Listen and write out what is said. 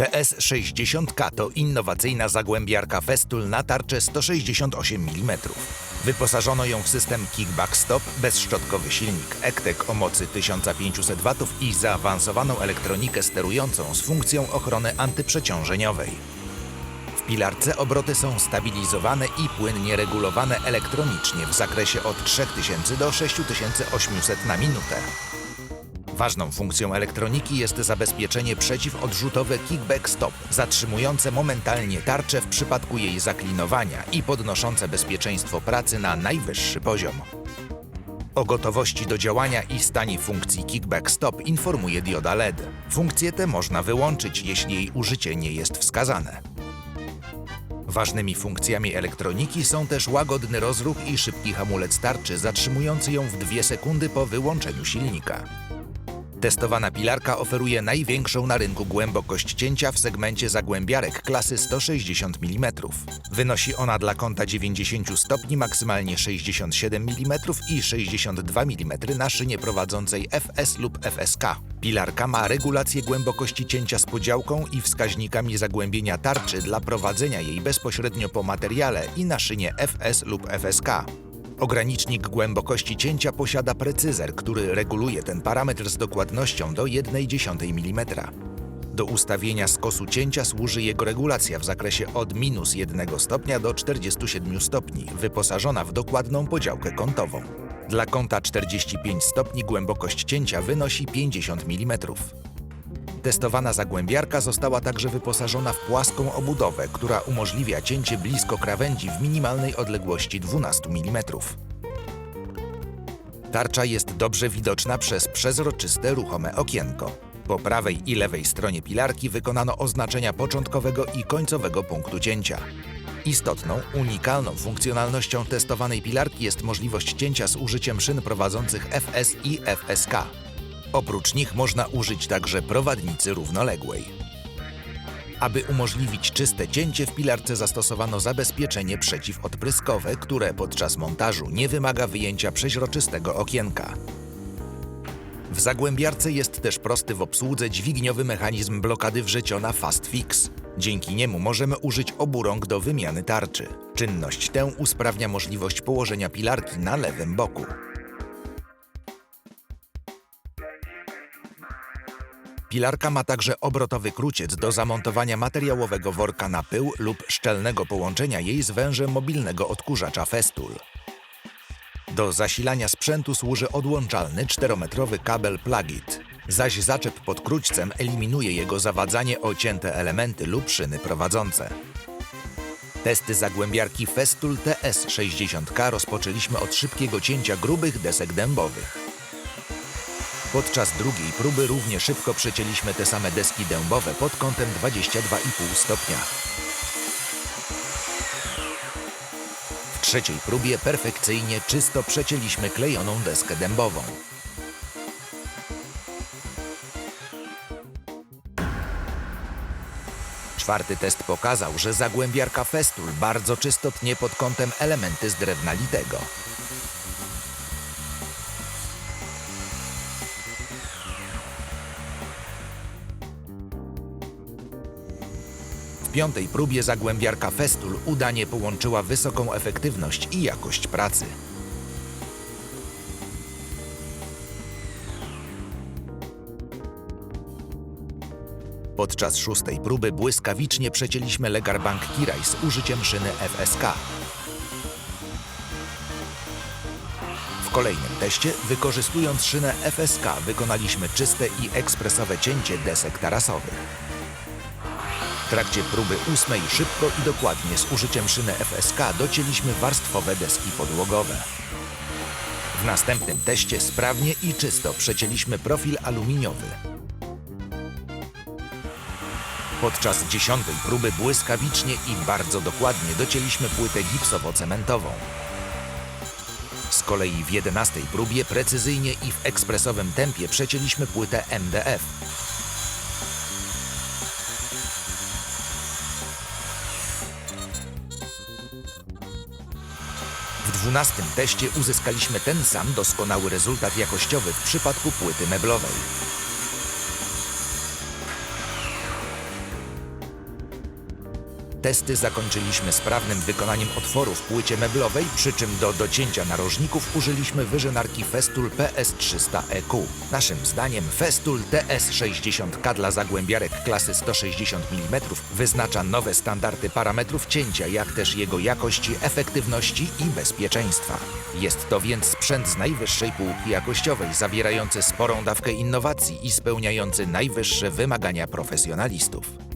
TS-60K to innowacyjna zagłębiarka Festool na tarczę 168 mm. Wyposażono ją w system Kickback Stop, bezszczotkowy silnik Ektek o mocy 1500 W i zaawansowaną elektronikę sterującą z funkcją ochrony antyprzeciążeniowej. W pilarce obroty są stabilizowane i płynnie regulowane elektronicznie w zakresie od 3000 do 6800 na minutę. Ważną funkcją elektroniki jest zabezpieczenie przeciwodrzutowe kickback stop, zatrzymujące momentalnie tarczę w przypadku jej zaklinowania i podnoszące bezpieczeństwo pracy na najwyższy poziom. O gotowości do działania i stanie funkcji kickback stop informuje dioda LED. Funkcję tę można wyłączyć, jeśli jej użycie nie jest wskazane. Ważnymi funkcjami elektroniki są też łagodny rozruch i szybki hamulec tarczy zatrzymujący ją w 2 sekundy po wyłączeniu silnika. Testowana pilarka oferuje największą na rynku głębokość cięcia w segmencie zagłębiarek klasy 160 mm. Wynosi ona dla kąta 90 stopni maksymalnie 67 mm i 62 mm na szynie prowadzącej FS lub FSK. Pilarka ma regulację głębokości cięcia z podziałką i wskaźnikami zagłębienia tarczy dla prowadzenia jej bezpośrednio po materiale i na szynie FS lub FSK. Ogranicznik głębokości cięcia posiada precyzer, który reguluje ten parametr z dokładnością do 1,1 mm. Do ustawienia skosu cięcia służy jego regulacja w zakresie od minus 1 stopnia do 47 stopni, wyposażona w dokładną podziałkę kątową. Dla kąta 45 stopni głębokość cięcia wynosi 50 mm. Testowana zagłębiarka została także wyposażona w płaską obudowę, która umożliwia cięcie blisko krawędzi w minimalnej odległości 12 mm. Tarcza jest dobrze widoczna przez przezroczyste, ruchome okienko. Po prawej i lewej stronie pilarki wykonano oznaczenia początkowego i końcowego punktu cięcia. Istotną, unikalną funkcjonalnością testowanej pilarki jest możliwość cięcia z użyciem szyn prowadzących FS i FSK. Oprócz nich można użyć także prowadnicy równoległej. Aby umożliwić czyste cięcie, w pilarce zastosowano zabezpieczenie przeciwodpryskowe, które podczas montażu nie wymaga wyjęcia przeźroczystego okienka. W zagłębiarce jest też prosty w obsłudze dźwigniowy mechanizm blokady wrzeciona Fast Fix. Dzięki niemu możemy użyć obu rąk do wymiany tarczy. Czynność tę usprawnia możliwość położenia pilarki na lewym boku. Pilarka ma także obrotowy kruciec do zamontowania materiałowego worka na pył lub szczelnego połączenia jej z wężem mobilnego odkurzacza Festool. Do zasilania sprzętu służy odłączalny 4-metrowy kabel plug-it, zaś zaczep pod krućcem eliminuje jego zawadzanie o cięte elementy lub szyny prowadzące. Testy zagłębiarki Festool TS60K rozpoczęliśmy od szybkiego cięcia grubych desek dębowych. Podczas drugiej próby równie szybko przecięliśmy te same deski dębowe pod kątem 22,5 stopnia. W trzeciej próbie perfekcyjnie czysto przecięliśmy klejoną deskę dębową. Czwarty test pokazał, że zagłębiarka Festool bardzo czysto tnie pod kątem elementy z drewna litego. Piątej próbie zagłębiarka Festool udanie połączyła wysoką efektywność i jakość pracy. Podczas szóstej próby błyskawicznie przecięliśmy Legar Bank Kiraj z użyciem szyny FSK. W kolejnym teście, wykorzystując szynę FSK, wykonaliśmy czyste i ekspresowe cięcie desek tarasowych. W trakcie próby ósmej szybko i dokładnie z użyciem szyny FSK docięliśmy warstwowe deski podłogowe. W następnym teście sprawnie i czysto przecięliśmy profil aluminiowy. Podczas dziesiątej próby błyskawicznie i bardzo dokładnie docięliśmy płytę gipsowo-cementową. Z kolei w jedenastej próbie precyzyjnie i w ekspresowym tempie przecięliśmy płytę MDF. W dwunastym teście uzyskaliśmy ten sam doskonały rezultat jakościowy w przypadku płyty meblowej. Testy zakończyliśmy sprawnym wykonaniem otworu w płycie meblowej, przy czym do docięcia narożników użyliśmy wyżynarki Festool PS300EQ. Naszym zdaniem Festool TS60K dla zagłębiarek klasy 160 mm wyznacza nowe standardy parametrów cięcia, jak też jego jakości, efektywności i bezpieczeństwa. Jest to więc sprzęt z najwyższej półki jakościowej, zawierający sporą dawkę innowacji i spełniający najwyższe wymagania profesjonalistów.